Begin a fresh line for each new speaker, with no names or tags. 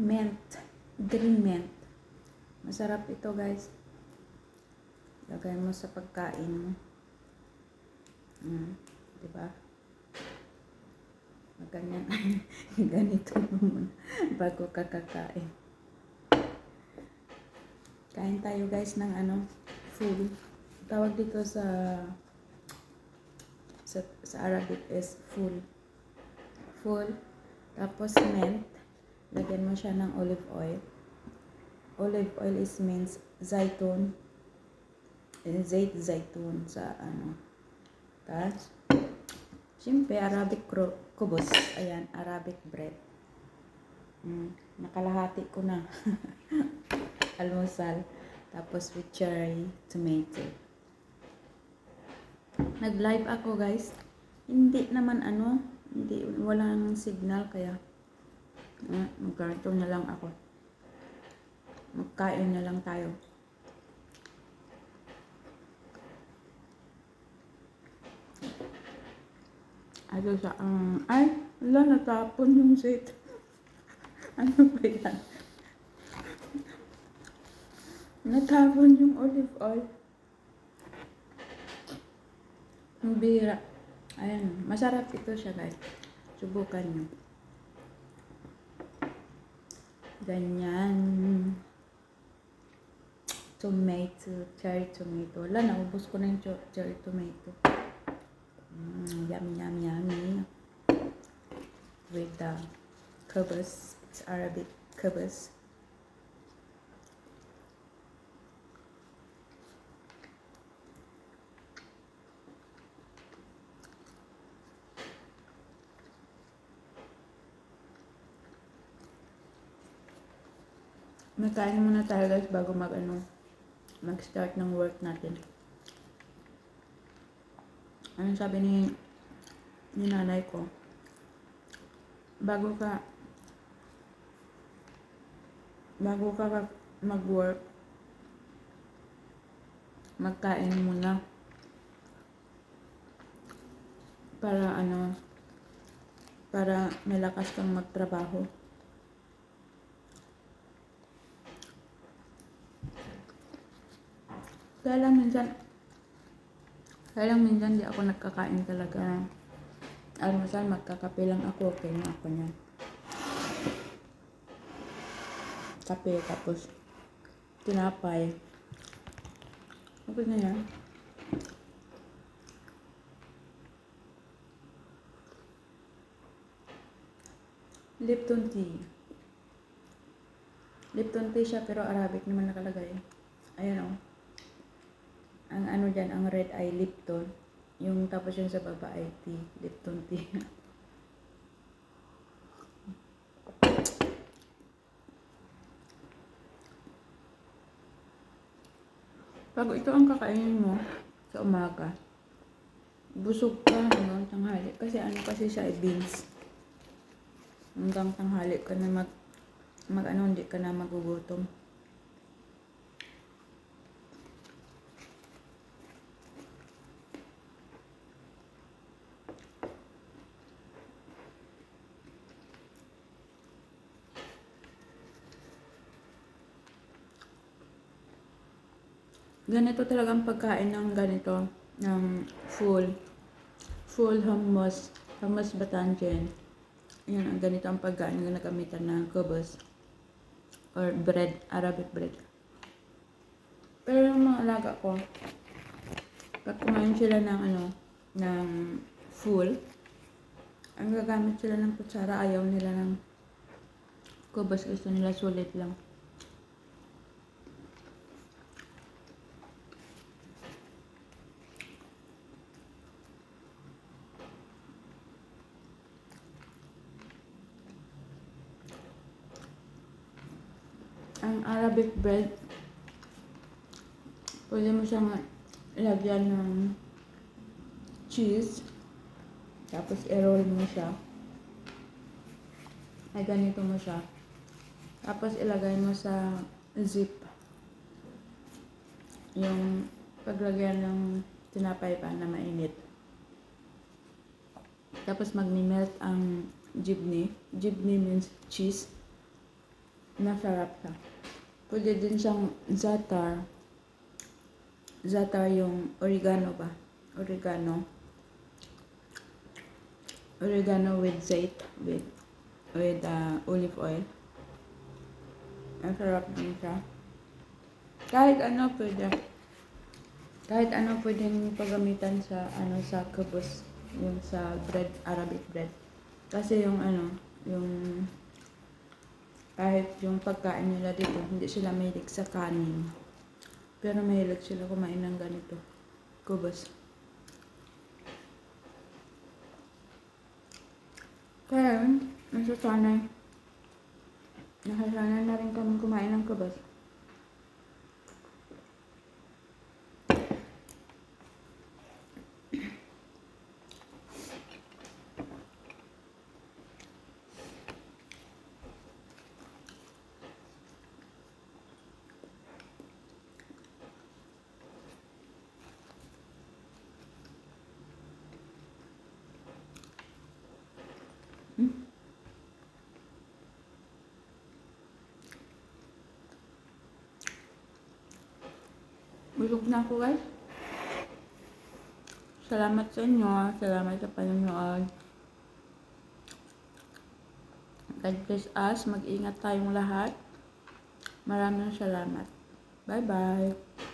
mint. Green mint. Masarap ito guys. Lagay mo sa pagkain mo. Mm, diba? Ganyan. Ganito muna bago ka kakain. Kain tayo guys ng ano, full. Tawag dito sa sa, sa Arabic is full. Full. Tapos mint. Lagyan mo siya ng olive oil. Olive oil is means zaitun. Eh, Zait zaitun sa ano. Tapos, Siyempre, Arabic kubos. Ayan, Arabic bread. Mm, nakalahati ko na. Almusal. Tapos with cherry tomato. Nag-live ako guys. Hindi naman ano, hindi, walang signal kaya magkarto na lang ako. Magkain na lang tayo. Ano sa, um, ay, wala, natapon yung set. ano ba yan? Natapon yung olive oil. Ang bira. Ayan, masarap ito siya guys. Subukan nyo. Ganyan. Tomato, cherry tomato. Wala, naubos ko na yung cherry tomato. Mm, yummy, yummy, yummy. With the kubus. It's Arabic kubus. Magkain muna tayo guys bago mag ano, mag-start ng work natin. Ano sabi ni ni nanay ko? Bago ka bago ka mag-work magkain muna para ano para malakas kang magtrabaho. Kaya lang minsan, kaya lang minsan di ako nagkakain talaga. Almusal, magkakape lang ako. Okay na ako niyan. Kape, tapos tinapay. Okay na yan. Lipton tea. Lipton tea siya pero Arabic naman nakalagay. Ayan o. Oh ang ano dyan, ang red ay Lipton. Yung tapos yung sa baba ay tea, Lipton tea. Pag ito ang kakainin mo sa umaga, busog ka hanggang tanghali. Kasi ano kasi siya ay beans. Hanggang tanghali ka na mag, mag ano, hindi ka na magugutom. Ganito talagang pagkain ng ganito, ng full, full hummus, hummus batangen. Yan, ganito ang pagkain na nagamitan ng kubos or bread, Arabic bread. Pero yung mga alaga ko, pag kumain sila ng ano, ng full, ang gagamit sila ng kutsara, ayaw nila ng kubos, gusto nila sulit lang. Ang Arabic bread, pwede mo siyang lagyan ng cheese. Tapos i-roll mo siya. Ay, ganito mo siya. Tapos ilagay mo sa zip. Yung paglagyan ng tinapay pa na mainit. Tapos magmi-melt ang jibni. Jibni means cheese. Masarap siya. Pwede din siyang zatar. Zatar yung oregano ba? Oregano. Oregano with zait, with, with uh, olive oil. Masarap din siya. Kahit ano pwede. Kahit ano pwedeng paggamitan sa ano sa kubos, yung sa bread, Arabic bread. Kasi yung ano, yung kahit yung pagkain nila dito, hindi sila mahilig sa kanin. Pero mahilig sila kumain ng ganito. Kubos. Kaya yun, nasasanay. Nasasanay na rin kami kumain ng kubos. Busog na ako guys. Salamat sa inyo. Salamat sa panonood. God bless us. Mag-ingat tayong lahat. Maraming salamat. Bye-bye.